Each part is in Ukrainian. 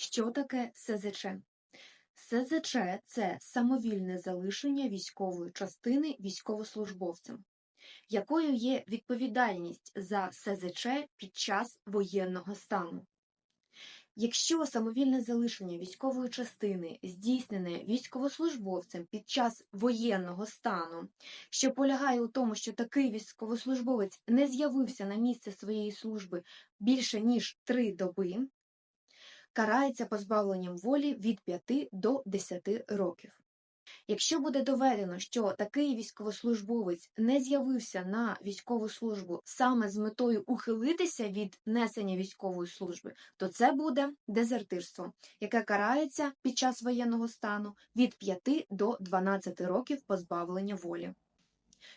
Що таке СЗЧ? СЗЧ це самовільне залишення військової частини військовослужбовцем, якою є відповідальність за СЗЧ під час воєнного стану. Якщо самовільне залишення військової частини здійснене військовослужбовцем під час воєнного стану, що полягає у тому, що такий військовослужбовець не з'явився на місце своєї служби більше ніж три доби, карається позбавленням волі від 5 до 10 років. Якщо буде доведено, що такий військовослужбовець не з'явився на військову службу саме з метою ухилитися від несення військової служби, то це буде дезертирство, яке карається під час воєнного стану від 5 до 12 років позбавлення волі.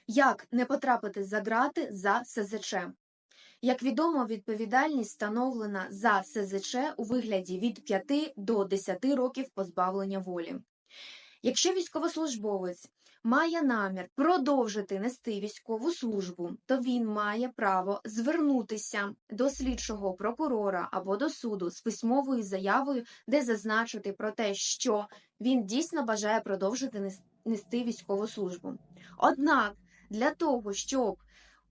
Як не потрапити за грати за СЗЧ? Як відомо, відповідальність встановлена за СЗЧ у вигляді від 5 до 10 років позбавлення волі. Якщо військовослужбовець має намір продовжити нести військову службу, то він має право звернутися до слідчого прокурора або до суду з письмовою заявою, де зазначити про те, що він дійсно бажає продовжити нести військову службу. Однак для того, щоб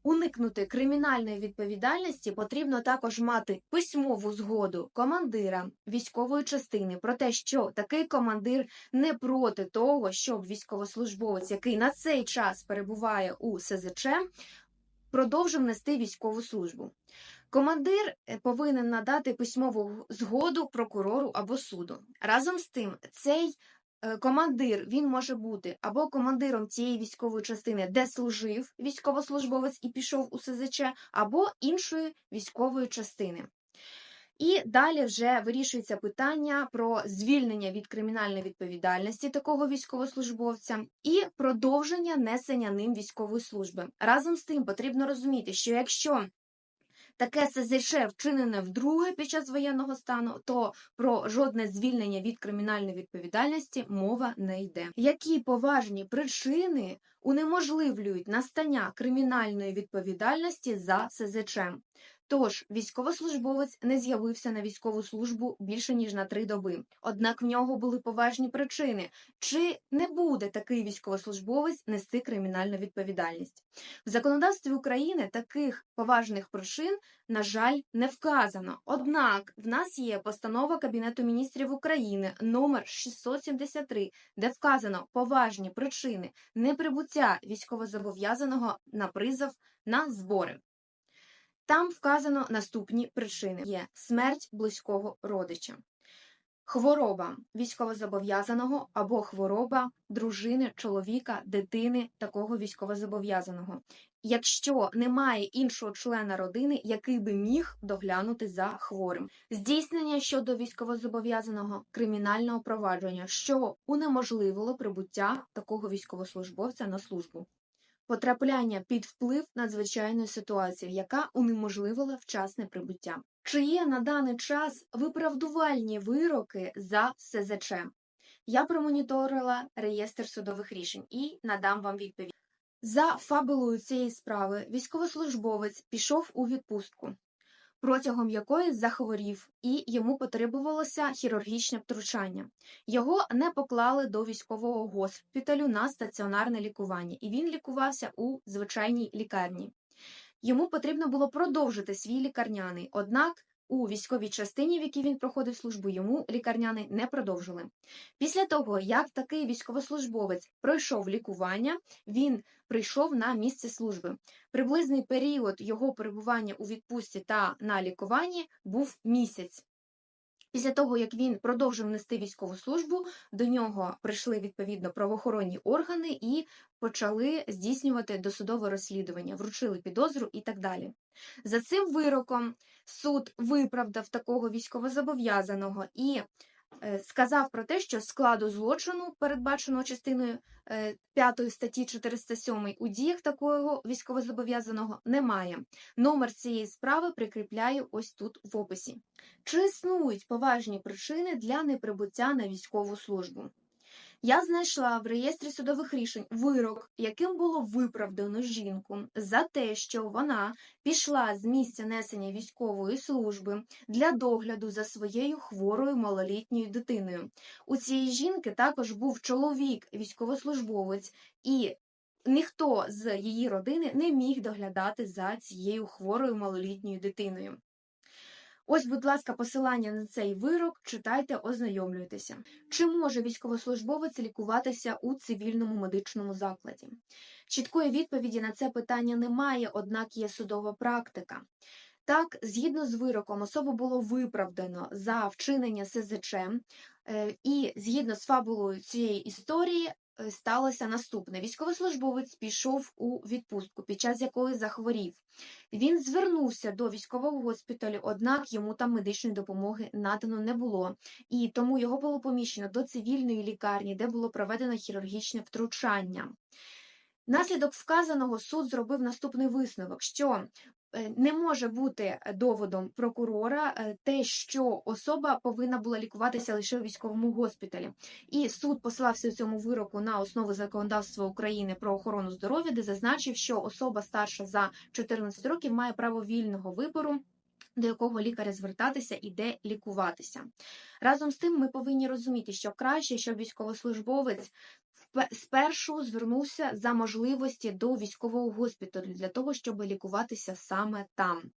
Уникнути кримінальної відповідальності потрібно також мати письмову згоду командира військової частини про те, що такий командир не проти того, щоб військовослужбовець, який на цей час перебуває у СЗЧ, продовжив нести військову службу. Командир е, повинен надати письмову згоду прокурору або суду. Разом з тим, цей командир він може бути або командиром цієї військової частини, де служив військовослужбовець і пішов у СЗЧ, або іншої військової частини. І далі вже вирішується питання про звільнення від кримінальної відповідальності такого військовослужбовця і продовження несення ним військової служби. Разом з тим потрібно розуміти, що якщо таке СЗШ вчинене вдруге під час воєнного стану, то про жодне звільнення від кримінальної відповідальності мова не йде. Які поважні причини унеможливлюють настання кримінальної відповідальності за СЗЧ? Тож військовослужбовець не з'явився на військову службу більше ніж на три доби. Однак в нього були поважні причини, чи не буде такий військовослужбовець нести кримінальну відповідальність в законодавстві України. Таких поважних причин, на жаль, не вказано. Однак в нас є постанова Кабінету міністрів України номер 673, де вказано поважні причини неприбуття військовозобов'язаного на призов на збори. Там вказано наступні причини: є смерть близького родича, хвороба військовозобов'язаного або хвороба дружини, чоловіка, дитини такого військовозобов'язаного, якщо немає іншого члена родини, який би міг доглянути за хворим, здійснення щодо військовозобов'язаного кримінального провадження, що унеможливило прибуття такого військовослужбовця на службу потрапляння під вплив надзвичайної ситуації, яка унеможливила вчасне прибуття. Чи є на даний час виправдувальні вироки за СЗЧ? Я промоніторила реєстр судових рішень і надам вам відповідь. За фабулою цієї справи військовослужбовець пішов у відпустку протягом якої захворів, і йому потребувалося хірургічне втручання. Його не поклали до військового госпіталю на стаціонарне лікування, і він лікувався у звичайній лікарні. Йому потрібно було продовжити свій лікарняний, однак у військовій частині, в якій він проходив службу, йому лікарняний не продовжили. Після того, як такий військовослужбовець пройшов лікування, він прийшов на місце служби. Приблизний період його перебування у відпустці та на лікуванні був місяць. Після того, як він продовжив нести військову службу, до нього прийшли відповідно правоохоронні органи і почали здійснювати досудове розслідування, вручили підозру і так далі. За цим вироком суд виправдав такого військовозобов'язаного і сказав про те, що складу злочину, передбаченого частиною 5 е, статті 407 у діях такого військовозобов'язаного немає. Номер цієї справи прикріпляю ось тут в описі. Чи існують поважні причини для неприбуття на військову службу? Я знайшла в реєстрі судових рішень вирок, яким було виправдано жінку за те, що вона пішла з місця несення військової служби для догляду за своєю хворою малолітньою дитиною. У цієї жінки також був чоловік, військовослужбовець, і ніхто з її родини не міг доглядати за цією хворою малолітньою дитиною. Ось, будь ласка, посилання на цей вирок читайте, ознайомлюйтеся. Чи може військовослужбовець лікуватися у цивільному медичному закладі? Чіткої відповіді на це питання немає, однак є судова практика. Так, згідно з вироком, особу було виправдано за вчинення СЗЧ, е, і згідно з фабулою цієї історії сталося наступне: військовослужбовець пішов у відпустку, під час якої захворів. Він звернувся до військового госпіталю, однак йому там медичної допомоги надано не було, і тому його було поміщено до цивільної лікарні, де було проведено хірургічне втручання. Наслідок вказаного суд зробив наступний висновок, що е, не може бути доводом прокурора е, те, що особа повинна була лікуватися лише у військовому госпіталі. І суд послався у цьому вироку на основу законодавства України про охорону здоров'я, де зазначив, що особа старша за 14 років має право вільного вибору. До якого лікаря звертатися і де лікуватися. Разом з тим, ми повинні розуміти, що краще, щоб військовослужбовець спершу звернувся за можливості до військового госпіталю для того, щоб лікуватися саме там.